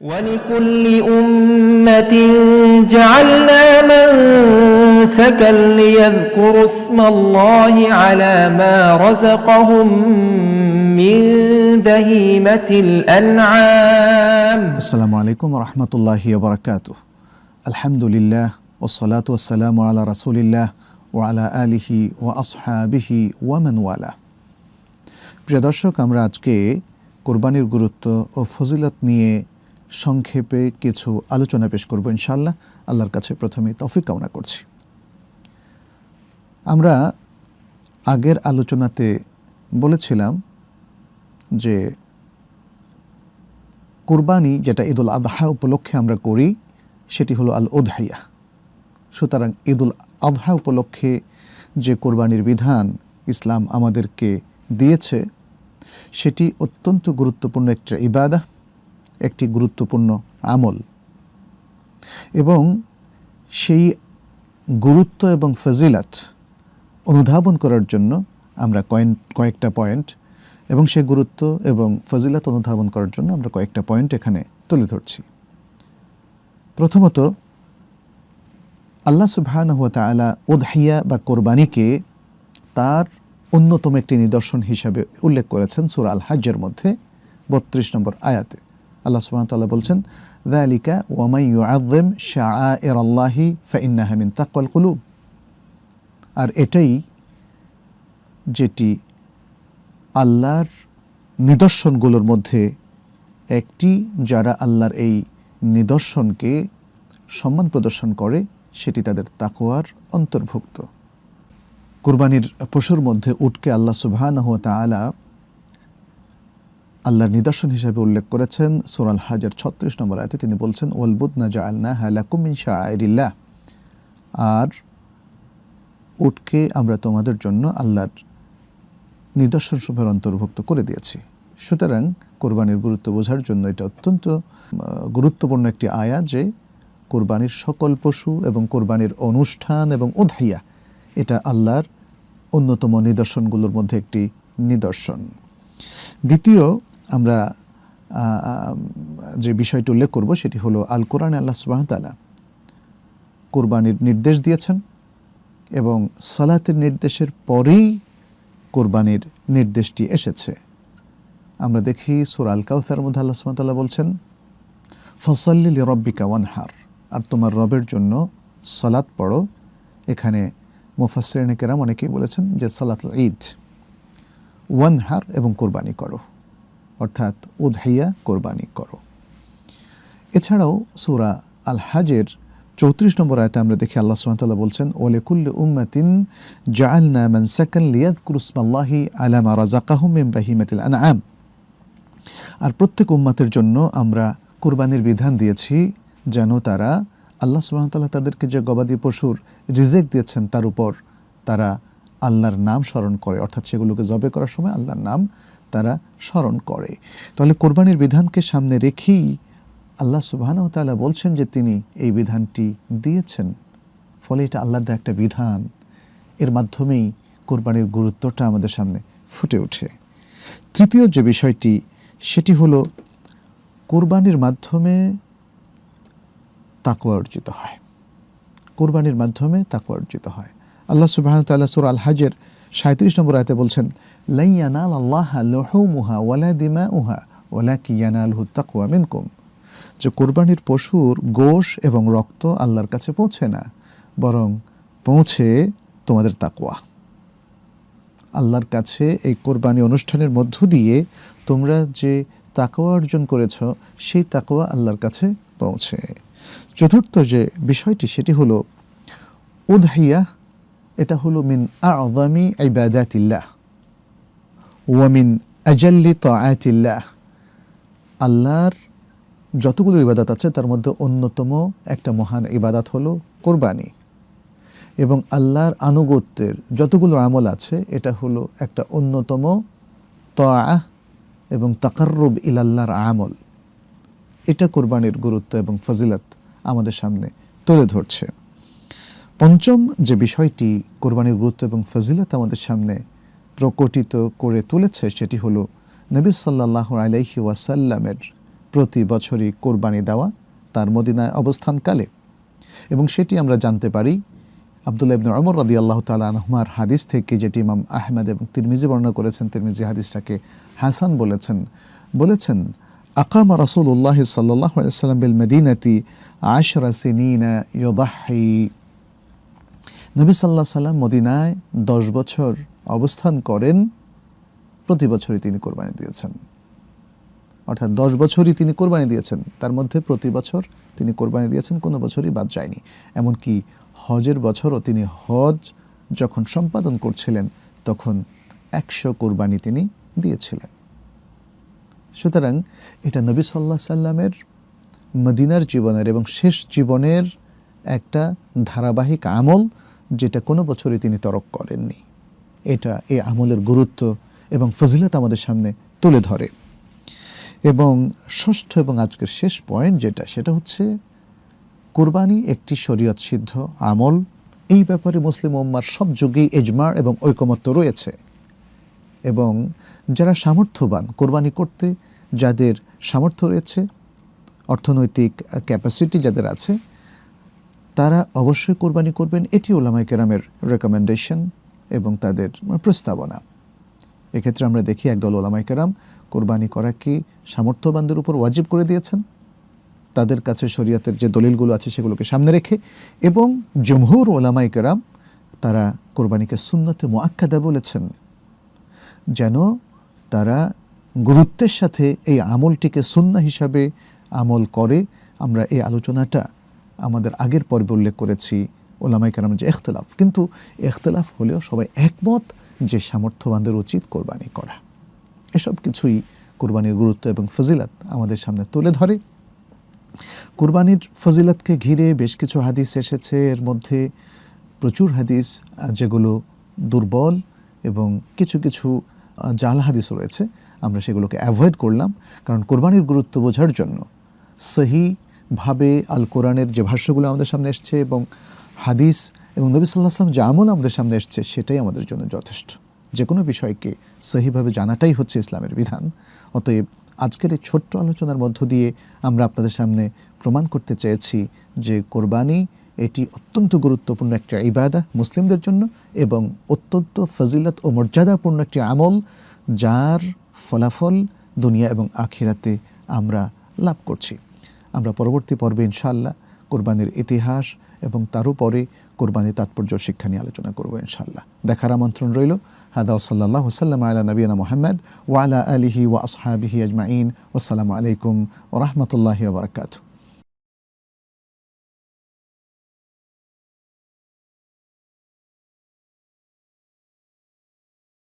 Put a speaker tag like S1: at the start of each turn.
S1: ولكل أمة جعلنا منسكا ليذكروا اسم الله على ما رزقهم من بهيمة الأنعام
S2: আসসালামু আলাইকুম রহমতুল্লাহি বরকাত আলহামদুলিল্লাহ ওসলাত ওসালাম আলা রাসুলিল্লাহ ও আলা আলিহি ও আসহাবিহি ওয়ামান ওয়ালা প্রিয় দর্শক আমরা আজকে কোরবানির গুরুত্ব ও ফজিলত নিয়ে সংক্ষেপে কিছু আলোচনা পেশ করব ইনশাল্লাহ আল্লাহর কাছে প্রথমে তফিক কামনা করছি। আমরা আগের আলোচনাতে বলেছিলাম যে কোরবানি যেটা ঈদুল আদহা উপলক্ষে আমরা করি, সেটি হলো আল ওদহাইয়া সুতরাং ঈদুল আদহা উপলক্ষে যে কোরবানির বিধান ইসলাম আমাদেরকে দিয়েছে, সেটি অত্যন্ত গুরুত্বপূর্ণ একটা ইবাদা। একটি গুরুত্বপূর্ণ আমল। এবং সেই গুরুত্ব এবং ফজিলাত অনুধাবন করার জন্য আমরা কয়েন- কয়েকটা পয়েন্ট এবং সেই গুরুত্ব এবং ফজিলাত অনুধাবন করার জন্য আমরা কয়েকটা পয়েন্ট এখানে তুলে ধরছি। প্রথমত, আল্লাহ সুবহানাহু ওয়া তাআলা উদহিয়া বা কোরবানিকে তার অন্যতম একটি নিদর্শন হিসাবে উল্লেখ করেছেন সূরা আল হাজ্জের মধ্যে, বত্রিশ নম্বর আয়াতে। আল্লাহ ওয়া তাআলা বলছেন, যালিকা ওয়া মান ইউআযযিম শাআইর আল্লাহি ফাইন্নাহা মিন তাকওয়াল কুলুব। আর এটাই যেটি আল্লাহর নিদর্শনগুলোর মধ্যে একটি, যারা আল্লাহর এই নিদর্শনকে সম্মান প্রদর্শন করে, সেটি তাদের তাকোয়ার অন্তর্ভুক্ত। কুরবানির পশুর মধ্যে উটকে আল্লাহ তাআলা আল্লাহর নিদর্শন হিসেবে উল্লেখ করেছেন সুরাল হাজার ছত্রিশ নম্বর আয়তে তিনি বলছেন, ওয়ালবুদনা জাআলনা হালাকুম মিন শাআইরিল্লাহ। আর উটকে আমরা তোমাদের জন্য আল্লাহর নিদর্শন সমূহের অন্তর্ভুক্ত করে দিয়েছি। সুতরাং কোরবানির গুরুত্ব বোঝার জন্য এটা অত্যন্ত গুরুত্বপূর্ণ একটি আয়া যে কোরবানির সকল পশু এবং কোরবানির অনুষ্ঠান এবং উধাইয়া এটা আল্লাহর অন্যতম নিদর্শনগুলোর মধ্যে একটি নিদর্শন। দ্বিতীয় আমরা যে বিষয়টি উল্লেখ করব সেটি হলো আল কোরআন আল্লাহ সুবাহতালা কোরবানির নির্দেশ দিয়েছেন এবং সালাতের নির্দেশের পরেই কোরবানির নির্দেশটি এসেছে। আমরা দেখি সুর আল কাউসার মধ্যে আল্লাহ সুবহানাহু বলছেন, ফসল্লি রব্বিকা ওয়ানহার। আর তোমার রবের জন্য সালাত পড়ো। এখানে মুফাসরিন কেরাম অনেকেই বলেছেন যে সালাত ঈদ, ওয়ানহার এবং কোরবানি করো। অর্থাৎ উদহাইয়া কোরবানি করো। এছাড়াও সূরা আল হাজের চৌত্রিশ নম্বর আয়তে আমরা দেখি আল্লাহ সুবহানাহু বলছেন ওলে কুল্লি উম্মাতিন জাআলনা মানসাকান লিয়াযকুরু ইসমাল্লাহি আলা মা রাযাকাহুম মিন বাহিমাতিল আনআম। আর প্রত্যেক উম্মাতের জন্য আমরা কুরবানির বিধান দিয়েছি যেন তারা আল্লাহ সুবহানাহু তাদেরকে যে গবাদি পশুর রিজেক দিয়েছেন তার উপর তারা আল্লাহর নাম স্মরণ করে। অর্থাৎ সেগুলোকে জবে করার সময় আল্লাহর নাম তারা স্মরণ করে। তাহলে কোরবানির বিধানকে সামনে রেখেই আল্লাহ সুবহানাহু তাআলা বলছেন যে তিনি এই বিধানটি দিয়েছেন। ফলে এটা আল্লাহর একটা বিধান। এর মাধ্যমেই কোরবানির গুরুত্বটা আমাদের সামনে ফুটে ওঠে। তৃতীয় যে বিষয়টি, সেটি হলো কোরবানির মাধ্যমে তাকওয়া অর্জিত হয়। কোরবানির মাধ্যমে তাকওয়া অর্জিত হয়। আল্লাহ সুবহানাহু তাআলা সূরা আল হাজের 37 নম্বর আয়তে বলছেন, লাই ইয়ানাল আল্লাহ লুহুমুহা ওয়ালা দিমাউহা ওয়ালাকি ইয়ানালহু তাকওয়া মিনকুম। যে কোরবানির পশুর গোশ এবং রক্ত আল্লাহর কাছে পৌঁছে না, বরং পৌঁছে তোমাদের তাকওয়া। আল্লাহর কাছে এই কোরবানি অনুষ্ঠানের মধ্য দিয়ে তোমরা যে তাকোয়া অর্জন করেছ, সেই তাকোয়া আল্লাহর কাছে পৌঁছে। চতুর্থ যে বিষয়টি, সেটি হলো উদহাইয়া এটা হলো মিন আযমি ইবাদাতিল্লাহ ওয়া মিন আজাল্লি তাআতিল্লাহ। আল্লাহর যতগুলো ইবাদত আছে, তার মধ্যে অন্যতম একটা মহান ইবাদত হলো কোরবানি। এবং আল্লাহর আনুগত্যের যতগুলো আমল আছে, এটা হলো একটা অন্যতম তাআহ এবং তাকাররুব ইলাল্লাহর আমল। এটা কোরবানির গুরুত্ব এবং ফজিলত আমাদের সামনে তুলে ধরছে। পঞ্চম যে বিষয়টি কোরবানির গুরুত্ব এবং ফজিলত আমাদের সামনে প্রকটিত করে তুলেছে, সেটি হলো নবী সাল্লাহ আলাইহি ওয়াসাল্লামের প্রতি বছরই কোরবানি দেওয়া তার মদিনায় অবস্থানকালে। এবং সেটি আমরা জানতে পারি আবদুল্লাহ ইবনে ওমর রাদি আল্লাহ তালা আনহুমার হাদিস থেকে, যেটি ইমাম আহমেদ এবং তিরমিজি বর্ণনা করেছেন। তিরমিজি হাদিসটাকে হাসান বলেছেন। বলেছেন, আকামা রাসূলুল্লাহ সাল্লাল্লাহু আলাইহি সাল্লাম বিল মদিনাতি আশরা সিনিনা ইউদাহি। নবী সাল্লাহ সাল্লাম মদিনায় দশ বছর অবস্থান করেন, প্রতি বছরই তিনি কোরবানি দিয়েছেন। অর্থাৎ দশ বছরই তিনি কোরবানি দিয়েছেন, তার মধ্যে প্রতি বছর তিনি কোরবানি দিয়েছেন, কোনো বছরই বাদ যায়নি। এমনকি হজের বছরও তিনি হজ যখন সম্পাদন করছিলেন, তখন একশো কোরবানি তিনি দিয়েছিলেন। সুতরাং এটা নবী সাল্লাহ সাল্লামের মদিনার জীবনের এবং শেষ জীবনের একটা ধারাবাহিক আমল। যেটা কোনো বছরই তিনি তরক করেননি। এটা এই আমলের গুরুত্ব এবং ফজিলত আমাদের সামনে তুলে ধরে। এবং ষষ্ঠ এবং আজকের শেষ পয়েন্ট যেটা, সেটা হচ্ছে কোরবানি একটি শরীয়ত সিদ্ধ আমল। এই ব্যাপারে মুসলিম উম্মার সব যুগেই এজমার এবং ঐকমত্য রয়েছে। এবং যারা সামর্থ্যবান কোরবানি করতে, যাদের সামর্থ্য রয়েছে, অর্থনৈতিক ক্যাপাসিটি যাদের আছে তারা অবশ্যই কোরবানি করবেন, এটি ওলামাই কেরামের রেকমেন্ডেশন এবং তাদের প্রস্তাবনা। এক্ষেত্রে আমরা দেখি একদল ওলামাই কেরাম কোরবানি করাকে সামর্থ্যবানদের উপর ওয়াজিব করে দিয়েছেন? তাদের কাছে শরীয়তের যে দলিলগুলো আছে সেগুলোকে সামনে রেখে এবং জমহুর ওলামাই কেরাম তারা কোরবানিকে সুন্নতে মোয়াক্কাদা বলেছেন। যেন তারা গুরুত্বের সাথে এই আমলটিকে সুন্না হিসাবে আমল করে। আমরা এই আলোচনাটা আমাদের আগের পর্বে উল্লেখ করেছি ওলামাই কেরাম যে এখতলাফ। কিন্তু এখতলাফ হলেও সবাই একমত যে সামর্থ্যবানদের উচিত কোরবানি করা। এসব কিছুই কোরবানির গুরুত্ব এবং ফজিলাত আমাদের সামনে তুলে ধরে। কোরবানির ফজিলতকে ঘিরে বেশ কিছু হাদিস এসেছে। এর মধ্যে প্রচুর হাদিস যেগুলো দুর্বল এবং কিছু কিছু জাল হাদিস রয়েছে। আমরা সেগুলোকে অ্যাভয়েড করলাম। কারণ কোরবানির গুরুত্ব বোঝার জন্য সহিভাবে আল কোরআনের যে ভাষ্যগুলো আমাদের সামনে এসছে এবং হাদিস এবং নবী সাল্লাহ আসলাম যে আমল আমাদের সামনে এসছে, সেটাই আমাদের জন্য যথেষ্ট। যে কোনো বিষয়কে সহিভাবে জানাটাই হচ্ছে ইসলামের বিধান। অতএব আজকের এই ছোট্ট আলোচনার মধ্য দিয়ে আমরা আপনাদের সামনে প্রমাণ করতে চেয়েছি যে কোরবানি এটি অত্যন্ত গুরুত্বপূর্ণ একটি ইবাদা মুসলিমদের জন্য এবং অত্যন্ত ফজিলত ও মর্যাদাপূর্ণ একটি আমল যার ফলাফল দুনিয়া এবং আখিরাতে আমরা লাভ করছি। আমরা পরবর্তী পর্বে ইনশাল্লাহ কোরবানির ইতিহাস এবং তারও পরে কোরবানির তাৎপর্য শিক্ষা নিয়ে আলোচনা করব ইনশাল্লাহ দেখার আমন্ত্রণ রইল। হাদা সাল্লাহ সাল্লাম আলা নবীনা মোহাম্মদ ওয়ালা আলিহি ওয়া আসহাবিহি আজমাইন। আসসালামু আলাইকুম ওরহমতুল্লাহি ওবরাকাতু